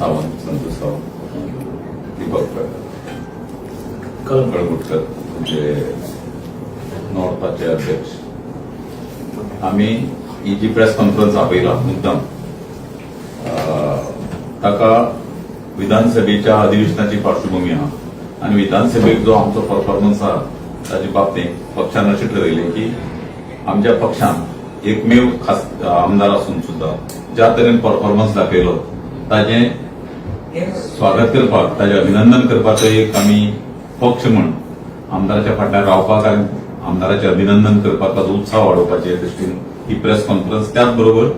सावंत संतोष सावंत. दीपक कळगुटकर म्हणजे नॉर्थाचे अध्यक्ष. आम्ही ही जी प्रेस कॉन्फरन्स आपयला मुद्दाम ताका विधानसभेच्या अधिवेशनाची पार्श्वभूमी आहा आणि विधानसभेक जो आमचो परफॉर्मन्स आहा ताचे बाबतींत पक्षान अशें ठरयलें की आमच्या पक्षान एकमेव खास आमदार असून सुद्धा ज्या तरेन परफॉर्मन्स दाखयलो ताजें स्वागत करपाक ताजें अभिनंदन करपाचो एक आमी पक्ष म्हण आमदाराच्या फाटल्यान रावपाक आनी आमदाराचें अभिनंदन करपाक ताचो उत्साह वाडोवपाचे दृश्टीन ही प्रेस कॉन्फरन्स त्याच बरोबर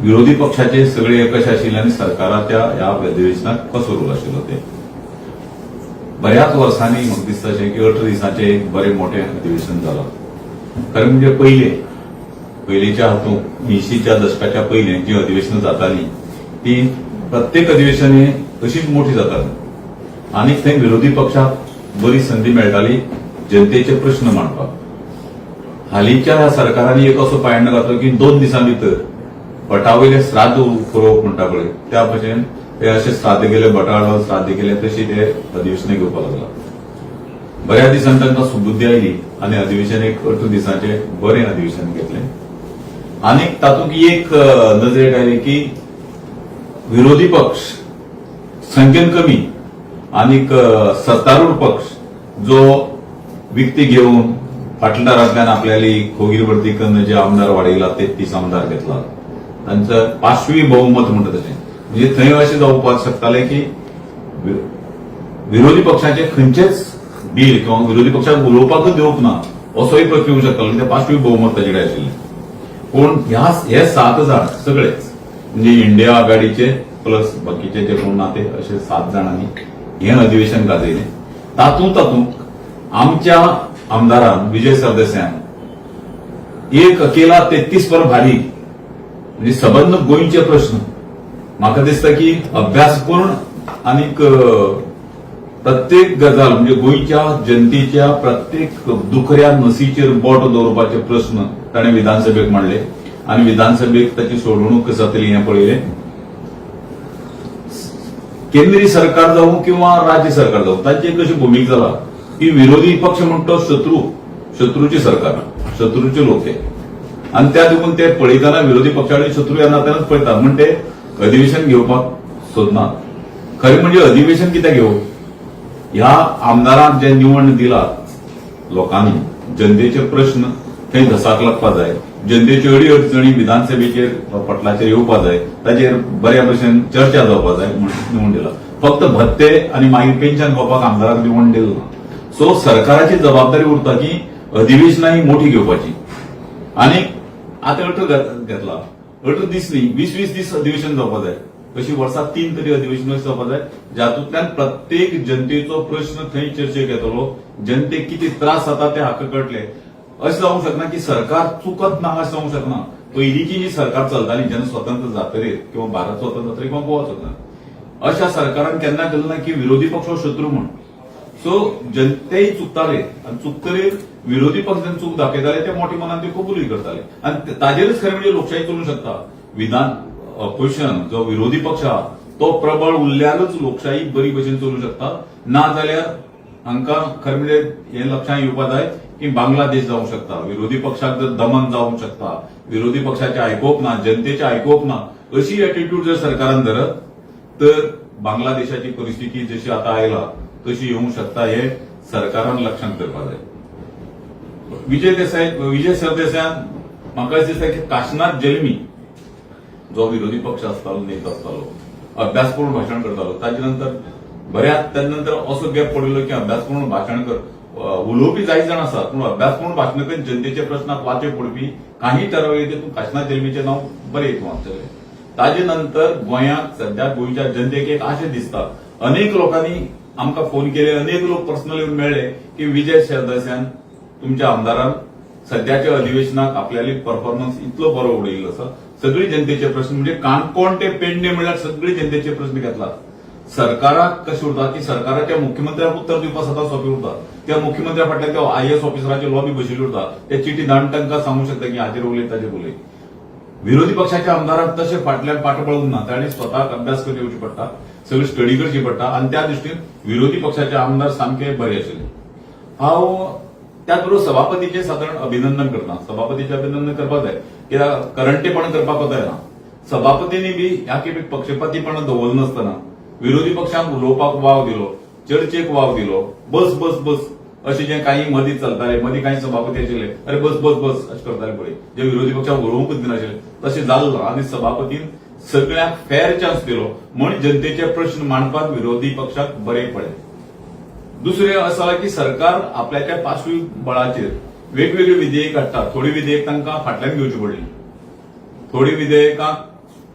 विरोधी पक्षाचे सगळे एकश आशिल्ले आनी सरकाराच्या ह्या अधिवेशनाक कसो रोल आशिल्लो ते. बऱ्याच वर्सांनी म्हाका दिसता अशें की अठरा दिसांचें एक बरें मोठें अधिवेशन जालां खरें म्हणजे पयलें पयलींच्या हातूंत अंयशीच्या दशकाच्या पयलें जी अधिवेशनां जातालीं ती प्रत्येक अधिवेशने तशीच अशीच मोठी जाताली आनी थंय विरोधी पक्षाक बरी संदी मेळटाली जनतेचे प्रश्न मांडपाक हालींच्या ह्या सरकारांनी एक असो पायंडो घातलो की दोन दिसां भितर भटावयले श्राद्ध करप म्हणटा पळय त्या भशेन ते अशे श्राद्ध केले भटाळ श्राद्ध केले तशी ते अधिवेशनां घेवपाक लागला. बऱ्या दिसांनी तांकां सुबुद्धी आयली आनी अधिवेशन एक अठरा दिसांचे बरें अधिवेशन घेतलें. आनी तातूंत एक नजरेक आयली की विरोधी पक्ष संख्येन कमी आनीक सत्तारूढ पक्ष जो विकती घेवन फाटल्या दारांतल्यान आपल्याली खोगीरवरती कन्न जे आमदार वाडयला तेहतीस आमदार घेतला. तांचं पांचवी बहुमत म्हणटा तशें म्हणजे थंय अशें जावपाक शकतालें की विरोधी पक्षाचे खंयचेच बील किंवा विरोधी पक्षाक उलोवपाकच दिवप ना असोय प्रश्न येवंक शकतालो. म्हणजे पांचवी बहुमत ताचे कडेन आशिल्लें पूण ह्या हे सात जाण सगळेच म्हणजे इंडिया आघाडीचे प्लस बाकीचे जे कोण ना ते असे सात जाणांनी हे अधिवेशन गाजयलें तातूंत तातूंत आमच्या आमदारान विजय सरदेसायान एक अकेला तेत्तीस पर भारी म्हणजे सबंद गोंयचे प्रश्न. म्हाका दिसता की अभ्यासपूर्ण करून आनीक प्रत्येक गजाल म्हणजे गोंयच्या जनतेच्या प्रत्येक दुखऱ्या नसीचेर बोट दवरपाचे प्रश्न ताणें विधानसभेक मांडले. आनी विधानसभेक ताची सोडवणूक कशी जातली हें? पळयलें केंद्रीय सरकार जावं किंवा राज्य सरकार जावं तांची एक अशी भूमिका जाला की विरोधी पक्ष म्हणतो शत्रू शत्रूची सरकार शत्रूचे लोक ते आणि त्या देखून ते पळयतना विरोधी पक्षाकडे शत्रू ह्या नात्यानच पळयतात म्हण ते अधिवेशन घेवपाक सोदनात खरें म्हणजे अधिवेशन कित्याक घेवप ह्या आमदारांक जे निवड दिला लोकांनी जनतेचे प्रश्न थंय धसाक लागपा जाय जनतेच्यो अडी अडचणी विधानसभेचेर पटलाचेर येवपा जाय ताचेर बऱ्या भशेन चर्चा जावपा जाय म्हणून दिला. फक्त भत्ते आनी मागीर पेन्शन घेवपाक आमदाराक निवड दिलं ना. सो सरकाराची जबाबदारी उरता की अधिवेशनां ही मोठी घेवपाची. आनी आतां अठरा घेतला. अट दीस न्ही वीस वीस दीस अधिवेशन जावपा जाय अशी वर्सा तीन तरी अधिवेशन जावपा जाय जातूंतल्यान प्रत्येक जनतेचो प्रश्न थंय चर्चेक येतलो. जनतेक किती त्रास जाता ते हाका कळटले. अशें जावंक शकना की सरकार चुकत ना अशें जावंक शकना पयलींची जी सरकार चलताली जेन्ना स्वतंत्र जातरी किंवा भारत स्वतंत्र जातकीर किंवा गोवा स्वतंत्र अशा सरकारान केन्ना केलं ना की विरोधी पक्ष हो शत्रू म्हण सो जनतेय चुकताले आणि चुकतले विरोधी पक्ष जेन्ना चूक दाखयताले ते मोठ्या मनान ते कबूलय करताले. आणि ताजेरच खरें म्हणजे लोकशाही करूंक शकता. विधान अपोजिशन जो विरोधी पक्ष आहा तो प्रबळ उरल्यारच लोकशाही बरी भशेन चलूंक शकता. ना जाल्यार हांकां खरें म्हणजे हे लक्षांत येवपाक जाय की बांगलादेश जावंक शकता. विरोधी पक्षाक जर दमन जावंक शकता. विरोधी पक्षाचे आयकोप ना जनतेचे आयकोप ना अशी एटिट्यूड जर सरकारान धरत तर बांगलादेशाची परिस्थिती जशी आता आयला तशी येवंक शकता हे सरकारान लक्षांत करपा जाय. विजय देसाई विजय सरदेसायान म्हाका दिसता की काशनाथ जल्मी जो विरोधी पक्ष आसतालो नेतो आसतालो अभ्यासपूर्ण भाशण करतालो ताजे नंतर बऱ्याच त्या नंतर असो गॅप पडिल्लो की अभ्यासपूर्ण भाशण कर उलोवपी जायत जाण आसात पूण अभ्यासपूर्ण भाशण करून जनतेच्या प्रश्नाक वाचे पडपी काही ठराविक तेतून काशनाथ जल्मीचें नांव बरें येतून आसतलें ताजे नंतर गोंयांत सध्या गोंयच्या जनतेक एक आशें दिसता अनेक लोकांनी आमकां फोन केले अनेक लोक पर्सनल येवन मेळ्ळे की विजय सरदेसायान तुमच्या आमदारान सध्याच्या अधिवेशनाक आपल्याली परफॉर्मन्स इतलो बरो उडयल्लो आसा. सगळी जनतेचे प्रश्न म्हणजे काणकोण ते पेडणे म्हणल्यार सगळे जनतेचे प्रश्न घेतला सरकाराक कशें उरता? की सरकाराच्या मुख्यमंत्र्याक उत्तर दिवपाक सदां सोंपें उरता. त्या मुख्यमंत्र्या फाटल्या त्या आय एस ऑफिसराचे लॉबी बशिल्ली उरता ते चिटी धाडून तांकां सांगूंक शकता की हाजेर उलय ताजेर उलय विरोधी पक्षाच्या आमदाराक तसे फाटल्यान फाट पळूंक ना ताणें स्वताक अभ्यास करून येवची पडटा सगळी स्टडी करची पडटा आणि त्या दृश्टीन विरोधी पक्षाचे आमदार सामके बरे आशिल्ले हांव त्याचबरोबर सभापतीचे सादारण अभिनंदन करता. सभापतीचे अभिनंदन करपाक जाय कित्याक करंटेपण करपाक जायना सभापतींनी बी ह्या केपेक पक्षपातीपण दवरनासतना विरोधी पक्षांक उलोवपाक वाव दिलो चर्चेक वाव दिलो बस बस बस अशें जे काही मदीं चलताले मदीं काही सभापती आशिल्ले अरे बस बस बस अशें करताले पळय जे विरोधी पक्षाक उलोवंकूच दिनाशिल्ले तशें जाल्लो आनी सभापतीन सगळ्यांक फेर चान्स दिलो म्हण जनतेचे प्रश्न मांडपाक विरोधी पक्षाक बरें पडलें. दुसरे असं की सरकार आपल्याच्या पाचवी बळाचेर वेगवेगळी विधेयक हाडटा थोडी विधेयक तांकां फाटल्यान घेवची पडली. थोडी विधेयकां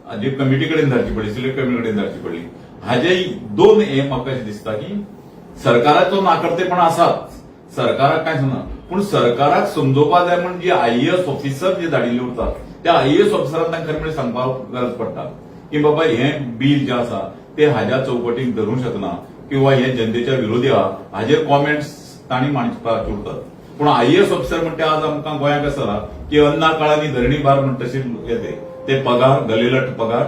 हाजी कमिटी कडेन धाडची पडली सिलेक्ट कमिटी कडेन धाडची पडली. हाजे दोन हे म्हाका दिसता की सरकाराचो नाकर्तेपण आसाच सरकाराक कांय सांगना पूण सरकाराक समजोवपा जाय म्हण जी आयएएस ऑफिसर जे धाडिल्ले उरतात त्या आयएएस ऑफिसरांक तांकां खरें म्हणजे सांगपाक गरज पडटा की बाबा हें बील जें आसा ते हाज्या चौकटीक धरूंक शकना किंवा हे जनतेच्या विरोधी आहा हाजेर कॉमेंट्स तांणी मांडपाचे उरतात पूण आयएएस ऑफिसर म्हणटा आज आमकां गोंयाक आसा की अन्ना काळांनी धरणी बार म्हण तशी येते. ते पगार गलेलट पगार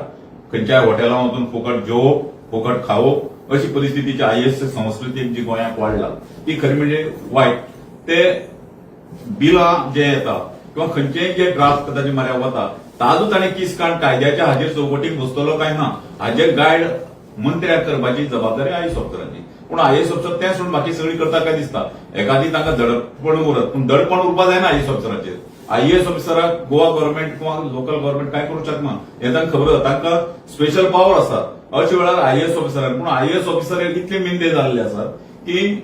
खंयच्याय हॉटेलांत वचून फुकट जेवप फुकट खावप अशी परिस्थितीची एस संस्कृतीक जी गोंयाक वाडला ती खरी म्हणजे वायट ते बिलां जे येता किंवा खंयचेय जे ड्राफ्ट ताचे म्हऱ्या वता ताजो ताणें किसकाण कायद्याच्या हाजेर चौकटीक बसतलो काय ना हाजे गायड मंत्र्याक करपाची जबाबदारी आयएस ऑफिसरांची पूण आयएस ऑफिसर तें सोडून बाकी सगळी करता काय दिसता? एखादी तांकां धडपण उरत पूण धडपण उरपा जायना आय आयएस ऑफिसराचेर आयएएस ऑफिसराक गोवा गव्हर्नमेंट किंवा लोकल गव्हर्नमेंट काय करूंक शकना हे तांकां खबर आसा तांकां स्पेशल पावर आसा अशे वेळार आयएएस ऑफिसरान पूण आयएएस ऑफिसर हे इतले मिंदे जाल्ले आसात की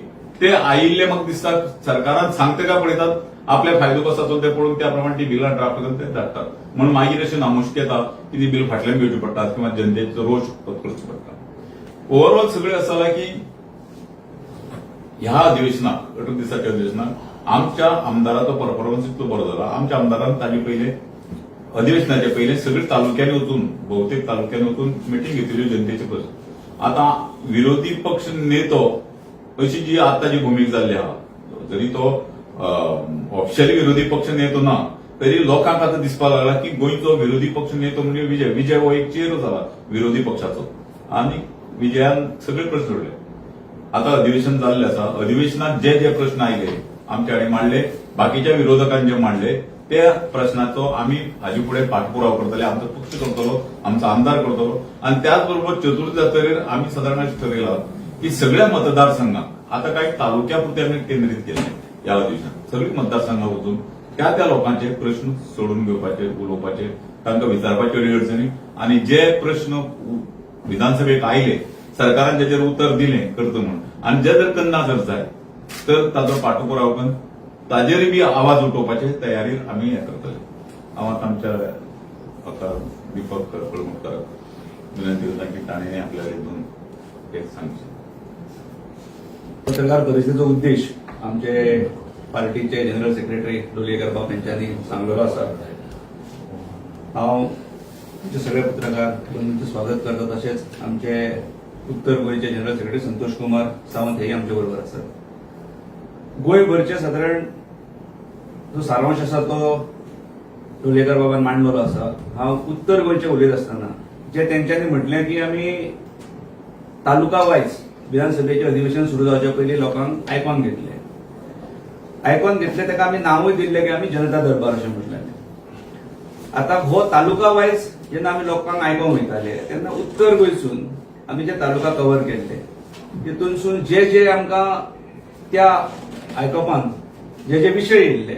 ते आयिल्ले म्हाका दिसता सरकारान सांगता काय पळयतात आपल्या फायदो कसो आसा ते पळोवन त्या प्रमाणे ती बिलां ड्राफ्ट करून ते धाडटात म्हणून मागीर अशें नामुश्क येता की ती बिल फाटल्यान घेवची पडटात किंवा जनतेचो रोष करचो पडटा ओव्हरऑल सगळें आसा की ह्या अधिवेशनाक अठरा दिसाच्या अधिवेशनाक आमच्या आमदाराचो परफॉर्मन्स इतलो बरो जाला आमच्या आमदारान ताजे पयले अधिवेशनाचे पयले सगळे तालुक्यांनी वचून बहुतेक तालुक्यांनी वचून मिटींग घेतिल्ल्यो जनतेचे प्रश्न आता विरोधी पक्ष नेतो अशी जी आता जी भूमिका जाल्ली आहा जरी तो ऑफिशियली विरोधी पक्ष नेतो ना तरी लोकांक आता दिसपाक लागला की गोंयचो विरोधी पक्ष नेतो म्हणजे विजय. विजय हो एक चेर जाला विरोधी पक्षाचो. आणि विजयान सगळे प्रश्न सोडले. आता अधिवेशन जाल्लें आसा अधिवेशनात जे जे प्रश्न आयले आमच्या कडेन मांडले. बाकीच्या विरोधकांनी जे मांडले त्या प्रश्नाचो आम्ही हाजे फुडें पाठपुराव करतले. आमचो पक्ष करतलो आमचो आमदार करतलो. आणि त्याच बरोबर चतुर्थ जातकीर आम्ही साधारण अशें की सगळ्या मतदारसंघांक आता काही तालुक्या पुरते आम्ही केंद्रीत केले या अधिवेशनात सगळी मतदारसंघां वचून त्या त्या लोकांचे प्रश्न सोडून घेवपाचे उलोवपाचे तांकां विचारपाचे अडचणी. आणि जे प्रश्न विधानसभेक आयले सरकारान तेचेर उतर दिलें करता म्हणून. आणि जे जर कन्ना जर जाय तर ताजो पाठपुराव पण ताजेरय बी आवाज उठोवपाचे तयारी आमी हें करतले हांव आतां आमच्या आता दीपक कळमूककाराक विनंती करता की ताणें आपल्या हितून एक सांगचे पत्रकार परिषदेचो उद्देश आमचे पार्टीचे जनरल सेक्रेटरी लोलयेकर बाब यांच्यानी सांगलेलो आसा हांव तुमचे सगळे पत्रकार बंधूंचे स्वागत करता तशेंच आमचे उत्तर गोंयचे जनरल सेक्रेटरी संतोष कुमार सावंत हेय आमचे बरोबर आसात गोंयभरचे सादारण जो सारांश आसा तो लोलयेकर बाबान मांडलेलो आसा हांव उत्तर गोंयचे उलयत आसतना जे तेंच्यांनी म्हटलें की आमी तालुका वायज विधानसभेचें अधिवेशन सुरू जावचे पयलीं लोकांक आयकोन घेतले. आयकोन घेतले ताका आमी नांवूय दिल्लें की आमी जनता दरबार अशें म्हटलें. आतां हो तालुका वायज जेन्ना आमी लोकांक आयकोंक वयताले तेन्ना उत्तर गोंयसून आमी जे तालुका कव्हर केल्ले तितूनसून जे जे आमकां त्या आयकोपान जे जे विशय येयल्ले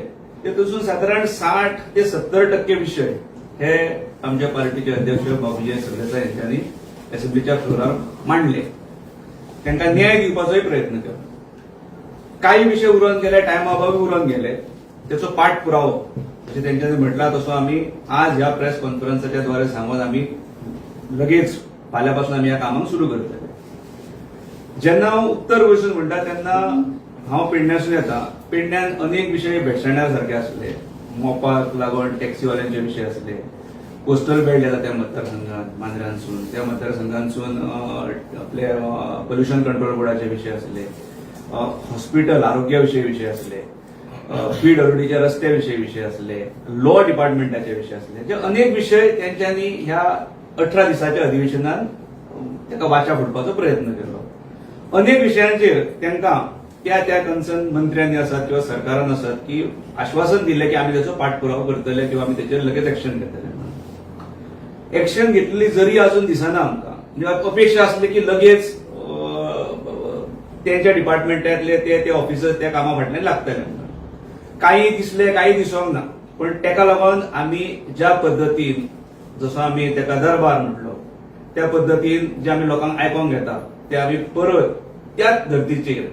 तसून सादारण साठ ते सत्तर टक्के विशय हे आमच्या पार्टीचे अध्यक्ष बाबूजी सरदेसाय यांच्यानी असेंब्लीच्या फ्लोरार मांडले. तांकां न्याय दिवपाचोय प्रयत्न केलो. काही विषय उरून गेले टायमा अभावी उरून गेले. त्याचो पाठपुरावो अशें तेंच्यांनी म्हटला तसो आमी आज ह्या प्रेस कॉन्फरन्सच्या द्वारे सांगून आमी लगेच फाल्यां पासून आमी ह्या कामांक सुरू करतले जेन्ना हांव उत्तर वचून म्हणटा तेन्ना हांव पेडण्यासून येता. पेडण्यान अनेक विशय भेटसाण्या सारखे आसले. मोपाक लागून टॅक्सीवाल्यांचे विशय आसले. कोस्टल बेल्ट येता त्या मतदारसंघात मांजरांसून. त्या मतदारसंघांसून आपले पोल्युशन कंट्रोल बोर्डाचे विशय आसले. हॉस्पिटल आरोग्या विषय विशय आसले. पीडब्ल्यूडीच्या रस्त्याविषयी विषय असले लॉ डिपार्टमेंटाचे विषय असले जे अनेक विषय त्यांच्यानी ह्या अठरा दिसाच्या अधिवेशनात ताका वाचा फुटपाचो प्रयत्न केलो. अनेक विशयांचेर तांकां त्या त्या कन्सर्न मंत्र्यांनी आसात किंवा सरकारान आसात की आश्वासन दिले की आम्ही त्याचो पाठपुरावो करतले किंवा आम्ही त्याचेर लगेच एक्शन घेतले एक्शन घेतलेली जरी अजून दिसना आमकां. म्हणजे अपेक्षा असली की लगेच त्यांच्या डिपार्टमेंटातले ते ते ऑफिसर त्या कामा फाटल्यान लागतले काही दिसले काही दिसोंक ना. पण तेका लागून आमी ज्या पद्दतीन जसो आमी तेका दरबार म्हटलो त्या पद्दतीन जे आमी लोकांक आयकोंक घेता ते आमी परत त्याच धर्तीचेर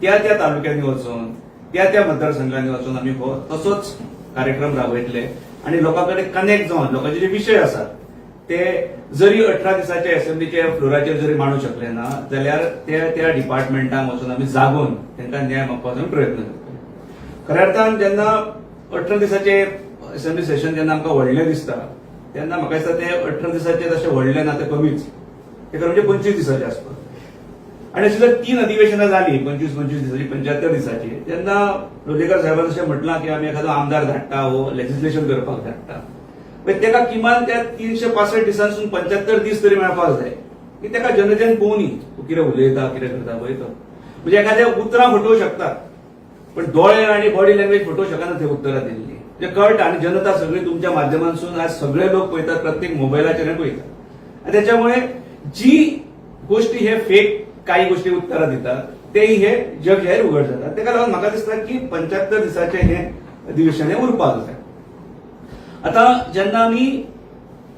त्या त्या तालुक्यांनी वचून त्या त्या मतदारसंघांनी वचून आमी हो तसोच कार्यक्रम राबयतले आणि लोकांकडे कनेक्ट जावन लोकांचे जे विशय आसात ते जरी अठरा दिसाच्या असेंब्लीचे फ्लोराचेर जरी मांडू शकले ना जाल्यार त्या त्या डिपार्टमेंटांक वचून आमी जागोन तांकां न्याय मागपाचो प्रयत्न करतले खऱ्या अर्थान जेन्ना अठरा दिसाचे असेंब्ली सेशन जेन्ना आमकां व्हडलें दिसता तेन्ना म्हाका दिसता ते अठरा दिसाचे तशें व्हडलें ना ते कमीच. ते म्हणजे पंचवीस दिसाचे आसपास. आणि अशी जर तीन अधिवेशनां झाली पंचवीस पंचवीस दिवसाची पंच्याहत्तर दिसाची त्यांना लोलेकर साहेबांना अशें म्हटलां की आमी एखादो आमदार धाडटा वो लेजिस्लेशन करपाक धाडटा पण तेका किमान त्या तीनशे पासष्ट दिसांसून पंच्याहत्तर दीस तरी मेळपाक जाय. की तेका जनतेन पोवनी तूं कितें उलयता कितें करता पळय तो म्हणजे एखाद्या उतरां फटोवंक शकतात. पण दोळे आणि बॉडी लँग्वेज फटोवं शकना ते उतरां दिल्ली. जे कळटा आणि जनता सगळी तुमच्या माध्यमांसून आज सगळे लोक पळयतात प्रत्येक मोबायलाचेर पळयतात आणि त्याच्यामुळे जी गोष्टी हे फेक काही गोष्टी उत्तरां दितात. तेही हे जग जाहीर उघड जातात. तेका लागून म्हाका दिसता की पंच्याहत्तर दिसाचे हे अधिवेशन हे उरपाक जाय आता जेन्ना आमी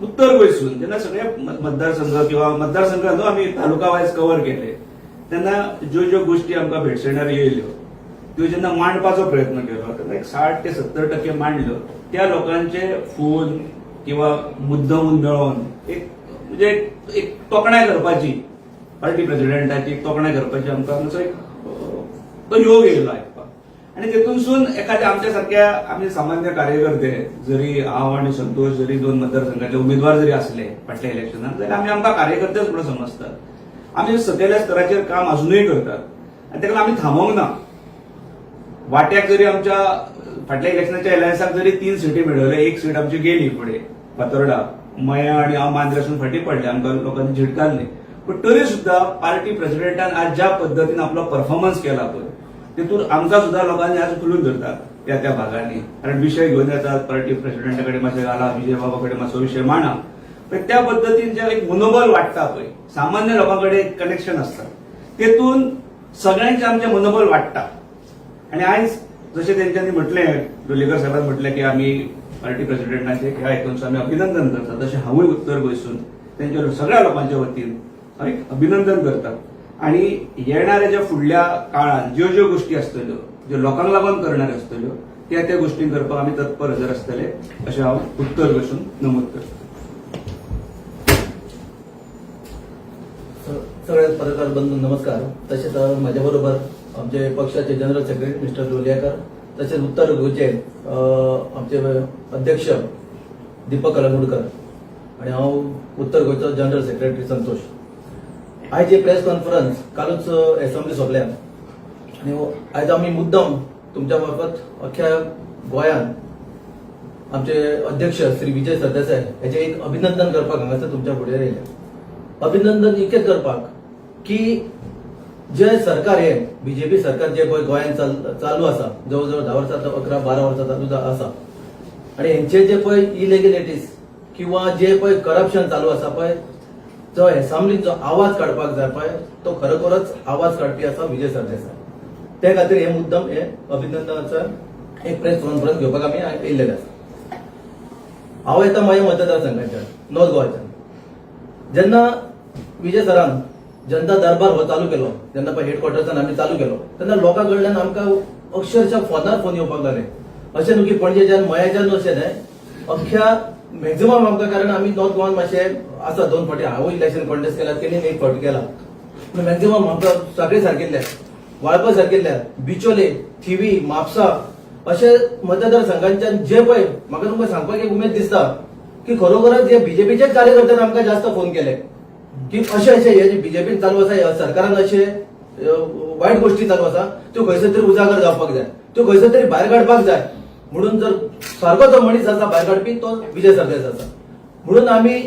उत्तर गोंयसून जेन्ना सगळे मतदारसंघ किंवा मतदारसंघ न्हू आमी तालुका वायज कव्हर केले तेन्ना ज्यो ज्यो गोष्टी आमकां भेटसणार येयल्यो त्यो जेन्ना मांडपाचो प्रयत्न केलो तेन्ना एक साठ ते सत्तर टक्के मांडल्यो त्या लोकांचे फोन किंवा मुद्दमून मेळोवन एक म्हणजे एक तोखणाय करपाची पार्टी प्रेसिडेंटाची तोखणाय करपाची आमकां मातसो एक तो योग येयलो आयकपाक आनी तेतूनसून एखाद्या आमच्या सारख्या आमी सामान्य कार्यकर्ते जरी हांव आनी संतोष जरी दोन मतदारसंघाचे उमेदवार जरी आसले फाटल्या इलेक्शनान जाल्यार आमी आमकां कार्यकर्तेच म्हणून समजतात. आमी सकयल्या स्तराचेर काम अजुनूय करतात आनी तेका आमी थांबोवंक ना. वाट्याक जरी आमच्या फाटल्या इलेक्शनाच्या एलायन्साक जरी तीन सिटी मेळयल्यो एक सीट आमची गेली फुडें फातोर्डा मया आनी हांव मांद्रासून फाटीं पडले आमकां लोकांनी झिडकारली पण तरी सुद्धा पार्टी प्रेसिडेंटान आज ज्या पद्दतीन आपलो परफॉर्मन्स केला पळय तितून आमकां सुद्धा लोकांनी आज खुलून धरतात त्या त्या भागांनी. कारण विषय घेऊन येतात पार्टी प्रेसिडेंटाकडे मातशें घाला विजय बाबाकडे मातसो विषय मांडा. पण त्या पद्दतीन जे एक मनोबल वाडटा पळय सामान्य लोकांकडे एक कनेक्शन आसता तेतून सगळ्यांचे आमचे मनोबल वाडटा आणि आयज जशें त्यांच्यानी म्हटलें डोलेकर साहेबान म्हटलें की आमी पार्टी प्रेसिडेंटांचे ह्या हेतून आमी अभिनंदन करतात तशें हांवूय उत्तर गोंयसून त्यांच्या सगळ्या लोकांच्या वतीन अभिनंदन करता आणि येणाऱ्या ज्या फुडल्या काळात ज्यो ज्यो गोष्टी असतल्यो ज्यो लोकांक लागून करणाऱ्यो असतल्यो त्या त्या गोष्टी करपाक आमी तत्पर हजर आसतले अशें हांव उत्तर बसून नमूद करता. सगळ्या पत्रकार बंधू नमस्कार. तसेच माझ्याबरोबर आमचे पक्षाचे जनरल सेक्रेटरी मिस्टर लोलियाकर तसेच उत्तर गोचे आमचे अध्यक्ष दीपक कलंगुडकर आणि हांव उत्तर गोंयचो जनरल सेक्रेटरी संतोष. आयज हे प्रेस कॉन्फरन्स कालूच असेंब्ली सोंपल्या आणि हो- आयज आमी मुद्दम तुमच्या मार्फत अख्ख्या गोंयांत आमचे अध्यक्ष श्री विजय सरदेसाय याचे एक अभिनंदन करपाक हांगासर तुमच्या फुडें येयले अभिनंदन इतकें करपाक की जे सरकार हे बीजेपी सरकार जे पळय गोंयांत चाल- चालू आसा जवळ जवळ धा वर्सां अकरा बारा वर्सां चालू आसा आणि हेंचे जे पळय इलेगिलिटीज किंवा जे पळय करप्शन चालू आसा पळय जो एसांब्लीत जो आवाज काडपाक जाय पळय तो खरोखरच आवाज काडपी आसा विजय सरदेसाय. ते खातीर हे मुद्दम हे अभिनंदनाचा एक प्रेस कॉन्फरन्स घेवपाक आमी येयल्लेले आसा. हांव येता माझ्या मतदारसंघाच्या नॉर्थ गोंयच्यान जेन्ना विजय सरान जनता दरबार हो चालू केलो जेन्ना पळय हेडक्वॉर्टर्सान आमी चालू केलो तेन्ना लोकां कडल्यान आमकां अक्षरशः फोनार फोन येवपाक लागले. अशें न्हू की पणजेच्यान मयाच्यान अशें न्हय अख्ख्या मॅक्झिमम आमकां कारण आमी नॉर्थ गोवान मातशें आसा दोन फावटी हांवूय इलेक्शन कॉन्टेस्ट केला तेणीन एक फावट केला. पूण मॅक्झिमम आमकां सगळे सारकिल्ले वाळपय सारकिल्ले बिचोले थिवी म्हापसा अशे मतदारसंघांच्यान जे पळय म्हाका तुमकां सांगपाक एक उमेद दिसता की खरोखरच हे बीजेपीचेच कार्यकर्त्यांनी आमकां जास्त फोन केले. की अशे अशे हे जे बीजेपीन चालू आसा सरकारान अशे वायट गोष्टी चालू आसा त्यो खंयसर तरी उजागर जावपाक जाय. त्यो खंयसर तरी भायर काडपाक जाय. म्हणून जर सारको जो मनीस आसा भायर काडपी तो विजय सरदेस आसा म्हणून आमी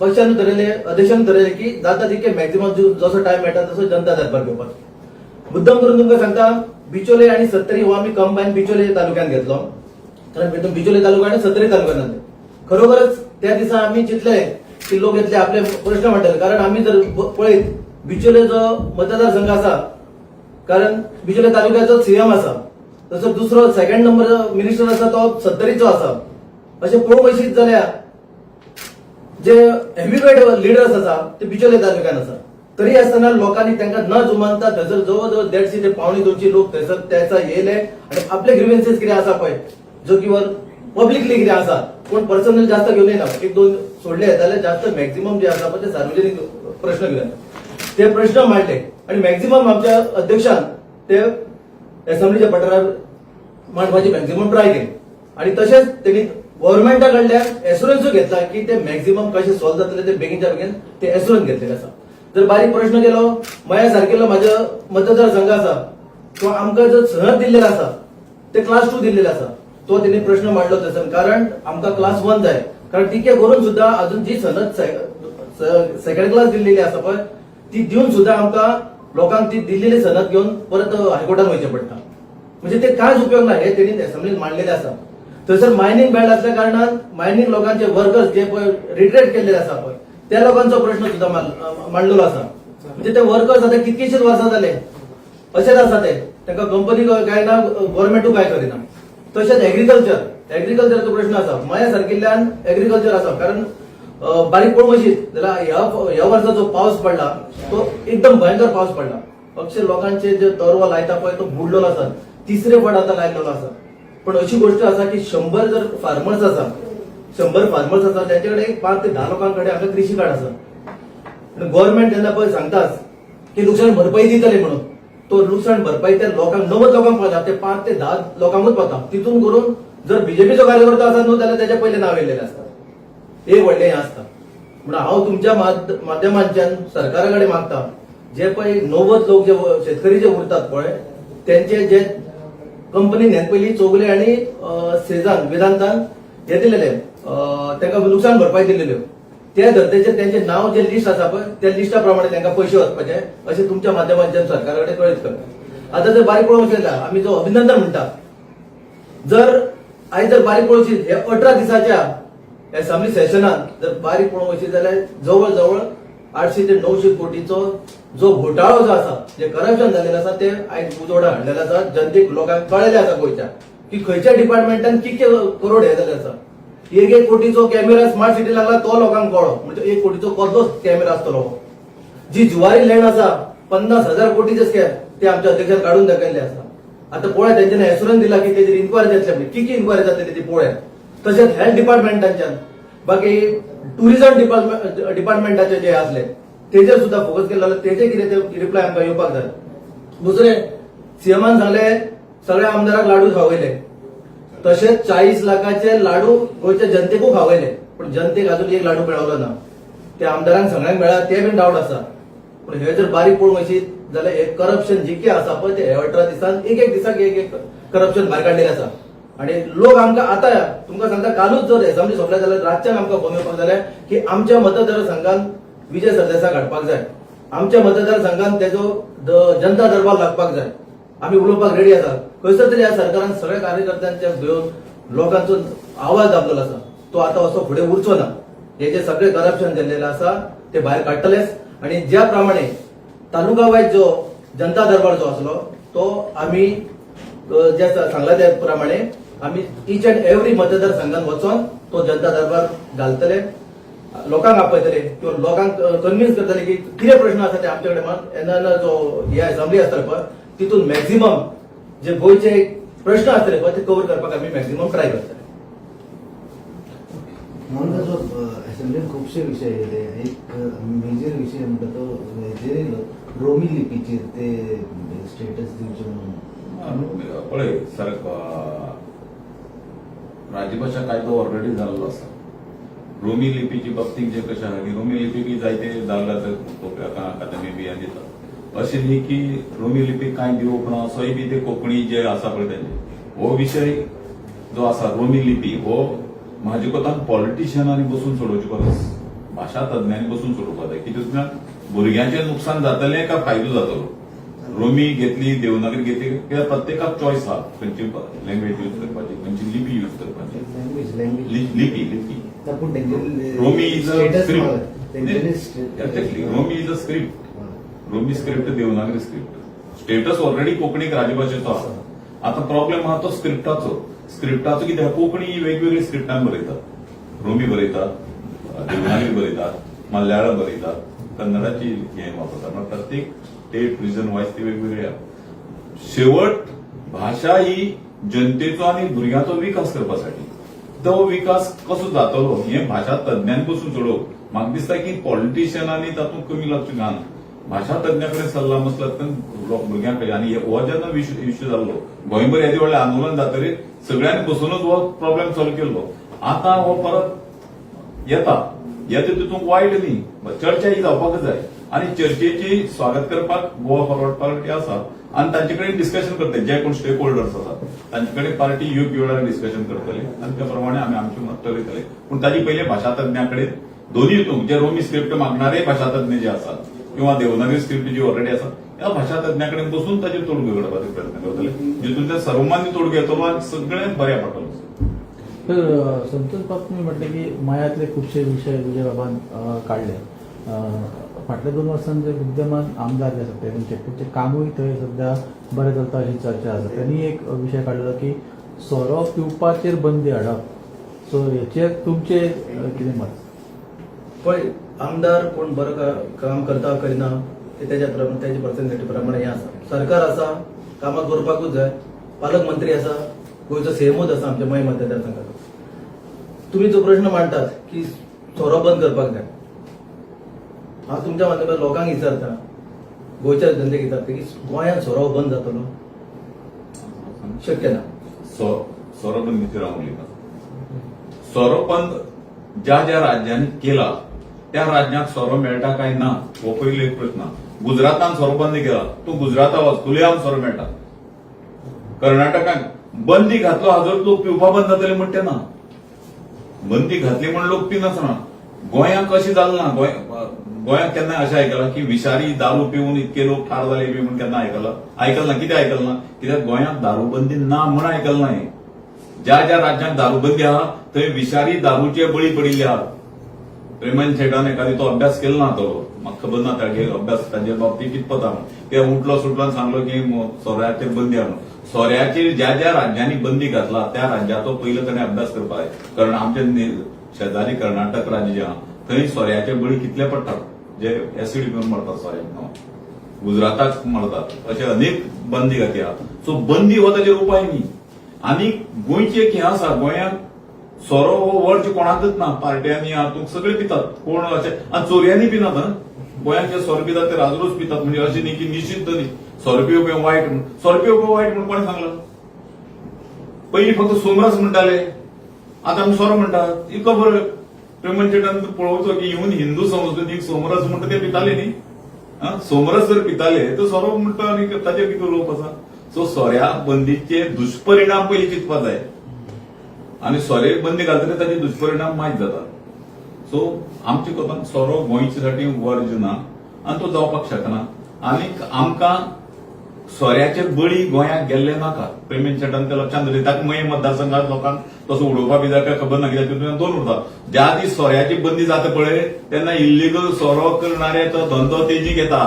पक्षान ठरयले अध्यक्षान ठरयले की जाता तितके मॅक्झिमम जसो टायम मेळटा तसो जनता दरबार घेवपाक मुद्दम करून तुमकां सांगता बिचोले आणि सत्तरी हो आम्ही कंबाईन बिचोले तालुक्यात घेतलो. कारण भितून बिचोले तालुका आणि सत्तरी तालुक्यात आले. खरोखरच त्या दिसा आम्ही चिंतले की लोक येतले आपले प्रश्न मांडटले कारण आम्ही जर पळयत बिचोले जो मतदारसंघ आसा कारण बिचोले तालुक्याचो सीएम आसा तसो दुसरो सेकंड नंबर मिनिस्टर आसा तो सत्तरीचो आसा अशें पळोवंक वयशीत जाल्यार जे हेवीवेट लिडर्स आसा ते बिचोले तालुक्यान आसा तरी आसतना लोकांनी तांकां न जुमानता थंयसर जवळ जवळ देडशे ते पावणे दोनशे लोक थंयसर त्याचा येयले आणि आपले ग्रिव्हन्सेस कितें आसा पळय जो की वर पब्लिकली कितें आसा कोण पर्सनल जास्त घेवन येना एक दोन सोडले जाल्यार जास्त मॅक्झिमम जे आसा पळय ते सार्वजनीक प्रश्न घेवन ते प्रश्न मांडले. आणि मॅक्झिमम आमच्या अध्यक्षान ते असेंब्लीच्या पठारार मांडपाची मॅक्झिमम ट्राय केली. आणि तशेंच तेणी गव्हर्नमेंटा कडल्यान एश्युरन्सूय घेतला की ते मॅक्झिमम कशें सॉल्व जातले ते बेगीनच्या बेगीन ते एश्युरन्स घेतलेले आसा जर बारीक प्रश्न केलो हो, मया सारकेलो म्हाजो मतदारसंघ आसा तो आमकां जो सहज दिल्लेलो आसा ते क्लास टू दिल्लेलो आसा तो त्यांनी प्रश्न मांडलो थंयसर कारण आमकां क्लास वन जाय. कारण टिके करून सुद्धा अजून जी सनद सेकंड क्लास दिल्लेली आसा पळय ती दिवन सुद्धा आमकां लोकांक ती दिल्लेली सनद घेवन परत हायकोर्टात वयचें पडटा म्हणजे ते कांयच उपयोग ना हे त्यांनी असेंब्लीत मांडलेले आसा थंयसर मायनिंग बेल्ट असल्या कारणान मायनिंग लोकांचे वर्कर्स जे पळय रिट्रेट केलेले आसा पळय त्या लोकांचो प्रश्न सुद्धा मांडलेलो आसा म्हणजे ते वर्कर्स आता कितकीशीच वर्सां जाले अशेंच आसा ते. तांकां कंपनी काय ना गव्हर्मेंटू काय करिना? तशेंच एग्रीकल्चर एग्रीकल्चरचो प्रश्न आसा मया सारकिल्ल्यान एग्रीकल्चर आसा कारण बारीक पळोवंक म्हणजे वशीत जाल्यार ह्या ह्या वर्सा जो पावस पडला तो एकदम भयंकर पावस पडला. अक्षर लोकांचे जे तरवा लायता पळय तो बुडलेलो आसा तिसरे फड आतां लायलेलो आसा पण अशी गोष्ट आसा की शंभर जर फार्मर्स आसा शंभर फार्मर्स आसा त्यांचे कडेन एक पाच ते धा लोकांकडे हांगा कृषी कार्ड आसा आणि गव्हर्नमेंट जेन्ना पळय सांगताच की नुकसान भरपाई दितले म्हणून. तो नुकसान भरपाई त्या लोकांक नव्वद लोकांक पावता ते पाच ते धा लोकांकूच पावता तितून करून जर बीजेपीचो कार्यकर्तो आसा न्हू जाल्यार त्याच्या पयले नाव येयलेले आसता एक व्हडलें हें आसता म्हणून हांव तुमच्या माध- माध्यमांच्यान सरकारा कडेन मागता जे पळय नव्वद लोक जे शेतकरी जे उरतात पळय त्यांचे जे कंपनीन हे पयलीं चोगले आनी सेजान वेदांतान हे दिलेले अं, तांकां नुकसाण भरपाई दिलेल्यो त्या धर्तेचेर त्यांचे नाव जे लिस्ट आसा पळय त्या लिस्टा प्रमाणे तांकां पयशे वचपाचे अशें तुमच्या माध्यमांच्यान सरकारा कडेन कळीत करता आतां जर बारीक पळोवंक वचयता आमी जो अभिनंदन म्हणटा जर आयज जर बारीक पळोवची हे अठरा दिसाच्या असेंब्ली सेशनात जर बारीक पळोवंक वयशी जाल्यार जवळ जवळ आठशे ते नऊशे कोटीचो जो घोटाळो जो आसा जे करप्शन जाल्लेलो आसा ते आयज उजवडा हाडलेलं आसा जनतेक लोकांक कळलेले आसा गोंयच्या. की खंयच्या डिपार्टमेंटान कितके करोड हे जाल्ले आसा एक एक कोटीचो कॅमेरा स्मार्ट सिटी लागला तो लोकांक कळो. म्हणजे एक कोटीचो कसलो कॅमेरा आसतलो जी जुवारी लँड आसा पन्नास हजार कोटीचे स्कॅम ते आमच्या अध्यक्षान काढून दाखयल्ले आसा आता पळय त्यांच्यानी एसुरन्स दिला की तेजेर इन्क्वायरी जातली म्हणजे किती इन्क्वायरी जातली तेजी पळय तशेंच हेल्थ डिपार्टमेंटाच्यान बाकी टुरिझम डिपार्टमेंट डिपार्टमेंटाचे जे आसले तेजेर सुद्धा फोकस केला जाल्यार तेजे कितें ते रिप्लाय आमकां येवपाक जाय दुसरे सीएमान सांगले सगळ्या आमदाराक लाडू खावयले. तशेंच चाळीस लाखाचे लाडू गोंयच्या जनतेकूय खावयले. पूण जनतेक अजून एक लाडू मेळवलो ना. ते आमदारांक सगळ्यांक मेळ्ळा ते बीन डावट आसा. पूण हे जर बारीक पळोवंक वशीत जाल्यार हे करप्शन जितके आसा पळय ते हे अठरा दिसान एक एक दिसाक एक एक करप्शन भायर काडलेले आसा. आणि लोक आमकां आतां तुमकां सांगता कालूच जर एसेंब्ली सोंपल्या जाल्यार रातच्यान आमकां फोन येवपाक की आमच्या मतदारसंघात विजय सरदेसाक हाडपाक जाय. आमच्या मतदारसंघात तेजो जनता दरबार लागपाक जाय. आम्ही उलोवपाक रेडी आसा. खंयसर तरी ह्या सरकारान सगळ्या कार्यकर्त्यांच्या घेवन लोकांचो आवाज दाबलेलो आसा. तो आता असो फुडें उरचो ना. हे जे सगळे करप्शन जाल्लेले आसा ते भायर काडटलेच. आणि ज्या प्रमाणे तालुका वाईज जो जनता दरबार जो आसलो तो आम्ही जे सांगला त्या प्रमाणे आम्ही इच अँड एव्हरी मतदारसंघात वचोन तो जनता दरबार घालतले. लोकांक आपयतले. किंवा लोकांक कन्व्हिन्स करतले की कितें प्रश्न आसा ते आमचे कडेन मात येणारा जो हे असेंब्ली आसतले पळय तितून मॅक्झिमम जे गोंयचे प्रश्न आसतले पळय ते कव्हर करपाक आमी मॅक्झिमम ट्राय करतले. म्हणून जो असेंब्लीन खुबशे विशय येयले एक मेजर विशय म्हणटा तो हेजेर येयलो रोमी लिपीचेर ते स्टेटस दिवचे म्हणून. पळय सर राजभाषा कायदो ऑलरेडी जाल्लो आसा रोमी लिपीची बाबतीत जे कशें आसा की रोमी लिपी बी जायते जाल्ला तर अकादमी बी दिता अशें न्ही की रोमी लिपी कांय दिवप ना असोय बी ते कोंकणी जे आसा पळय तेंचे हो विषय जो आसा रोमी लिपी हो म्हाजे कोतान पॉलिटिशियनांनी बसून सोडोवची परस भाशा तज्ञांनी बसून सोडोवपाक जाय कित्याक भुरग्यांचें नुकसान जातलें काय फायदो जातलो. रोमी घेतली देवनागरी घेतली कित्याक प्रत्येकाक चॉयस आहा खंयची लँग्वेज यूज करपाची खंयची लिपी त्यांचे रोमी इज अ स्क्रिप्ट मागं. Romi is a script. Romi script Devanagari script status already कोंकणीक राजभाशेचो आसा आता प्रॉब्लेम आहा तो स्क्रिप्टाचो स्क्रिप्टाचो कितें कोंकणी वेगवेगळी स्क्रिप्टान बरयतात. रोमी बरयतात देवनागरी बरयतात मल्याळम बरयतात कन्नडाची हे वापरतात पण प्रत्येक स्टेट रिजन वायज ती वेगवेगळी शेवट भाषा ही जनतेचो आणि भुरग्यांचो विकास करपासाठी तो विकास कसो जातलो? हे भाषा तज्ञांनी बसून सोडोवप म्हाका दिसता की पॉलिटिशियनांनी तातूंत कमी लक्ष घाल. भाषा तज्ञा कडेन सल्ला मसलत भुरग्यांक आनी हो जेन्ना इश्यू जाल्लो गोंयभर येदे व्हडलें आंदोलन जातकीर सगळ्यांनी बसूनच हो प्रॉब्लेम सॉल्व केल्लो आतां हो परत येता. येता तितूंत वायट न्ही. चर्चा ही जावपाकच जाय आनी चर्चेची स्वागत करपाक गोवा फॉरवर्ड पार्टी आसा आनी तांचे कडेन डिस्कशन करतले जे कोण स्टेक होल्डर्स आसात तांचे कडेन पार्टी योग्य वेळार डिस्कशन करतले आनी त्या प्रमाणे आमी आमचे मत ठरयतले पूण ताचे पयलीं भाशा तज्ञा कडेन दोन्ही हितूंक जे रोमी स्क्रिप्ट मागणारे भाशा तज्ञ जे आसात किंवा देवनागरी स्क्रिप्ट जी ऑलरेडी आसा त्या भाशा तज्ञा कडेन बसून ताचेर तोडगो करपाचो प्रयत्न करतले जितून त्या सर्वमान्य तोडगो येतलो आनी सगळें बऱ्या पडटलो तर संतोष बाब तुम्ही म्हटले की मायातले खुबशे विषय विजय बाबान काढले. फाटल्या दोन वर्सांत जे विद्यमान आमदार जे आसात तेंचे म्हणजे तेंचे कामूय थंय सध्या बरें चलता अशी चर्चा आसा त्यांनी एक विशय काडलेलो की सोरो पिवपाचेर बंदी हाडप सो हेचेर तुमचे कितें मत? पण आमदार कोण बरं काम करता करिना ते त्याच्या प्रमाणे त्याच्या पर्सेंटेज प्रमाणे हे आसा सरकार आसा कामां करपाकूच जाय. पालकमंत्री आसा गोंयचो सेमूच आसा आमच्या मय मतदारसंघात तुम्ही जो प्रश्न मांडटात की सोरो बंद करपाक जाय हांव तुमच्या माध्यमांतल्यान लोकांक विचारता. गोंयच्या जनतेक विचारता की गोंयांत सोरो बंद जातलो? शक्य ना. सोरो सोरोबंदीचेर हांव उलयतां सोरोबंद ज्या ज्या राज्यांनी केला त्या राज्यांक सोरो मेळटा काय ना? हो पयलो एक प्रश्न. गुजरातान सोरोबंदी केला तूं गुजराता वच तुलयान सोरो मेळटा. कर्नाटकान बंदी घातलो हाजर लोक पिवपा बंद जातले म्हणटे ना. बंदी घातली म्हण लोक पिनासना गोंयांक अशें जालें ना गोंय गोंयांत केन्ना अशें आयकलां की विशारी दारू पिवन इतके लोक ठार जाले बी म्हण केन्ना आयकलां आयकल ना? कितें आयकल ना? कित्याक गोंयांत दारूबंदी ना म्हण आयकल ना हें ज्या ज्या राज्यांत दारूबंदी आहा थंय विशारी दारूचे बळी पडिल्ले आहात प्रेमन शेटान एखादी तो अभ्यास केलो ना तो. म्हाका खबर ना तागे अभ्यास ताजे बाबतींत कितपत आहा म्हणून. ते उठलो सुटलो सांगलो की सोऱ्याचेर बंदी आहा सोऱ्याचेर ज्या ज्या राज्यांनी बंदी घातला त्या राज्याचो पयलो ताणें अभ्यास करपाक जाय कारण आमचे शेजारी कर्नाटक राज्य जे आहा थंय सोऱ्याचे बळी कितले पडटात जे एसिड घेवन मरतात सोऱ्याक गुजराताक मरतात अशे अनेक बंदी घाती आहा सो बंदी हो ताजेर उपाय न्ही. आनी गोंयची एक हें आसा गोंयांत सोरो हो वर्ज कोणाकच ना पार्ट्यांनी हातूंक सगळे पितात कोण अशें आनी चोरयांनी पिनात हं. गोंयांत जे सोरो पितात ते राजरोस पितात म्हणजे अशें न्ही की निश्चित न्ही. सोरो पिवप वायट म्हण सोरो पिवप वायट म्हण कोणें सांगलां? पयलीं फक्त सोमरस म्हणटाले आतां आमी सोरो म्हणटात इतलो बरो प्रेमन चेटान पळोवचो की इवन हिंदू संस्कृतीक सोमरस म्हणटा ते पिताले न्ही सोमरस जर पिताले तर सोरो म्हणटा आनी ताचेर कितें लोक आसा सो सोऱ्या बंदीचे दुश्परिणाम पयलीं चिंतपा जाय आनी सोरे बंदी घालतले ताचे दुश्परिणाम माहीत जातात. सो आमची कोतान सोरो गोंयचे वर्ज ना आनी तो जावपाक शकना. आनीक आमकां सोऱ्याचे बळी गोंयांत गेल्ले नाका. पेमेंट शेटान ते लक्षांत दवरले ताका मये मतदारसंघात लोकांक तसो उडोवपा बी जाय खबर ना कित्याक तितून दोन उरता ज्या दीस सोऱ्याची बंदी जाता पळय तेन्ना इल्लीगल सोरो करणाऱ्याचो धंदो तेजी घेता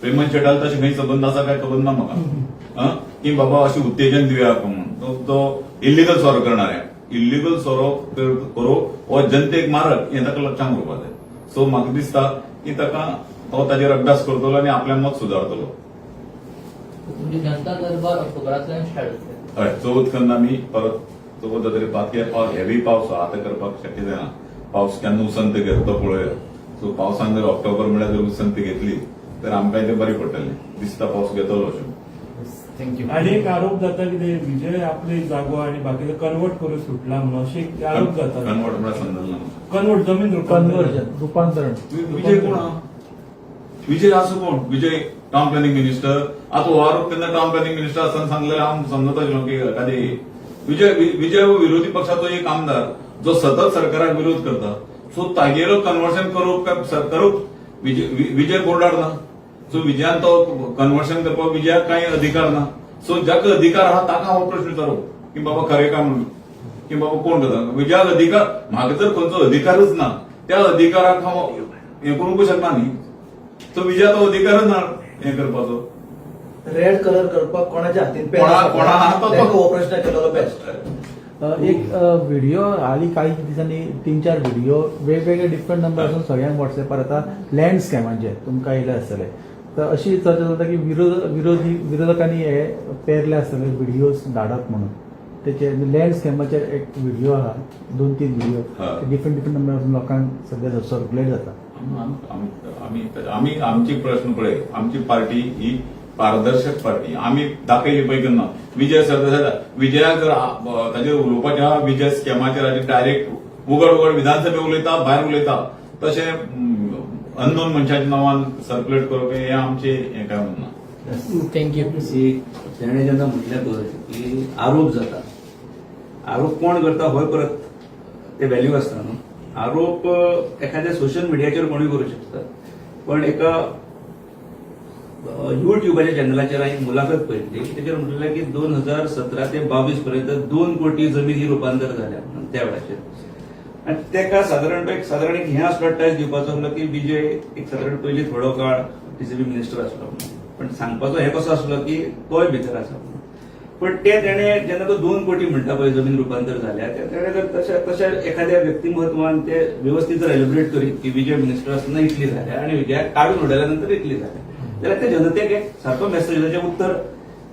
प्रेमन शेटाल तशें खंय संबंद आसा काय खबर ना म्हाका? की बाबा अशें उत्तेजन दिवया म्हणून तो- तो इल्लीगल सोरो करणाऱ्याक इल्लीगल सोरो कर- हो जनतेक मारप हें ताका लक्षांत उरपा जाय. सो म्हाका दिसता की ताका तो ताजेर अभ्यास करतलो आनी आपलें मत सुदारतलो तुमची जनता दरबार ऑक्टोबरांतल्यान स्टार्ट हय चवथ कन्न आमी परत चवथ जातकीर बाकी पावस हेवी पावस आहा आतां करपाक शक्य जायना पावस केन्ना उसंत घेता पळय सो पावसान जर ऑक्टोबर म्हळ्यार जर उसंत घेतली तर आमकांय तें बरें पडटलें दिसता पावस घेतलो अशें थँक्यू आणि एक आरोप जाता की ते विजय आपली जागो आणि बाकीचं कन्वर्ट करून सुटला म्हणून असे एक आरोप जातात. कन्वर्ट म्हळ्यार समजलं ना कन्वर्ट जमीन रूपांतरण. कन्वर्जन रूपांतरण. विजय कोण? आहा विजय असो कोण? विजय टाउन प्लॅनिंग मिनिस्टर आता हो आरोप तेन्ना टाउन प्लॅनिंग मिनिस्टर आसतना सांगलेले हांव समजत की एखादी विजय विजय विरोधी पक्षाचो एक आमदार जो सतत सरकाराक विरोध करता सो तागेलो कन्वर्शन करूप काय विजय विजय बोर्डार ना सो विजयान तो कन्वर्शन करपाक विजयाक कांय अधिकार ना सो जाका अधिकार आहा ताका हांव प्रश्न विचारप की बाबा खरें काय म्हणून? की बाबा कोण करता? विजयाक अधिकार म्हाका तर खंयचो अधिकारच ना त्या अधिकाराक हांव हें करूंक शकना न्ही. सो विजया तो अधिकारच ना. हें करपाचो रेड कलर करपाक कोणाच्या हातीन पेन कोणा- आसा? कोणा हातांत तो- ताका हो प्रश्न केलेलो बेस्ट एक व्हिडिओ हाली काही दिसांनी तीन चार व्हिडिओ वेगवेगळे डिफरंट नंबर असून सगळ्यांक व्हॉट्सएपार आता लँड स्कॅमांचे तुमकां येयले आसतले तर अशी चर्चा जाता की विरोध विरोधी विरोधकांनी हे पेरले आसतले व्हिडिओज धाडप म्हणून. त्याचे लँड स्कॅमाचे एक व्हिडिओ आहा दोन तीन हा. व्हिडिओ डिफरंट डिफरंट नंबर असून लोकांक सध्या सर्क्युलेट जाता आम- आम- आमी आमी आमची प्रश्न पळय आमची पार्टी ही पारदर्शक पार्टी. आमी दाखयली पळय केन्ना विजय सरदेसाय विजयाक जर ताचेर उलोवपाचें आहा विजय स्कॅमाचेर हाचे डायरेक्ट उघड उघड विधानसभेक उलयता भायर उलयता तशें अननोन मनशाच्या नांवान सर्क्युलेट करप हें आमचें हें काय म्हणना थँक्यू तेणे जेन्ना म्हटलें पळय की आरोप जाता आरोप कोण करता होय परत? ते व्हॅल्यू आसता न्हू आरोप एखाद्या सोशल मिडियाचेर कोणूय करू शकता. पण एका युट्यूबाच्या चॅनलाचेर हांवें मुलाखत पळयल्ली तेचेर म्हटलें की दोन हजार सतरा ते बावीस पर्यंत दोन कोटी जमीन ही रुपांतर जाल्या त्या वेळाचेर आनी तेका सादारण एक सादारण एक हें आसलो टच दिवपाचो आसलो की विजय एक सादारण पयलीं थोडो काळ टीसीबी मिनिस्टर आसलो पण सांगपाचो हे कसो आसलो की तोय भितर आसा पण ते त्याने जेन्ना तो दोन कोटी म्हणटा पळय जमीन रुपांतर झाल्या ते तेणे जर तशा तशा एखाद्या व्यक्तिमत्वान ते व्यवस्थित जर एलिब्रेट करीत की विजय मिनिस्टर आसतना इतली झाल्या आणि विजयाक काढून उडयल्या नंतर इतली झाल्या. जाल्यार ते जनतेक एक सारको मेसेजाचें उत्तर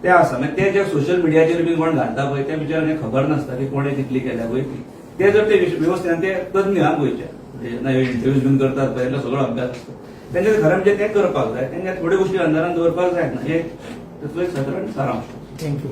ते आसा मागीर ते जे सोशल मिडियाचेर बी कोण घालता पळय त्या बिचारांक खबर नासता की कोणे कितली केल्या पळय ती. ते जर ते विश- व्यवस्थित ते तज्ञ हा गोंयचे म्हणजे जेन्ना इंटरव्यूज बीन करतात पळय तेन्ना सगळो अभ्यास आसता तेंच्या खरें म्हणजे ते करपाक जाय तेंच्या थोड्यो गोष्टी अंधारान दवरपाक जायना हे ताचो एक सादारण सारांश. थँक्यू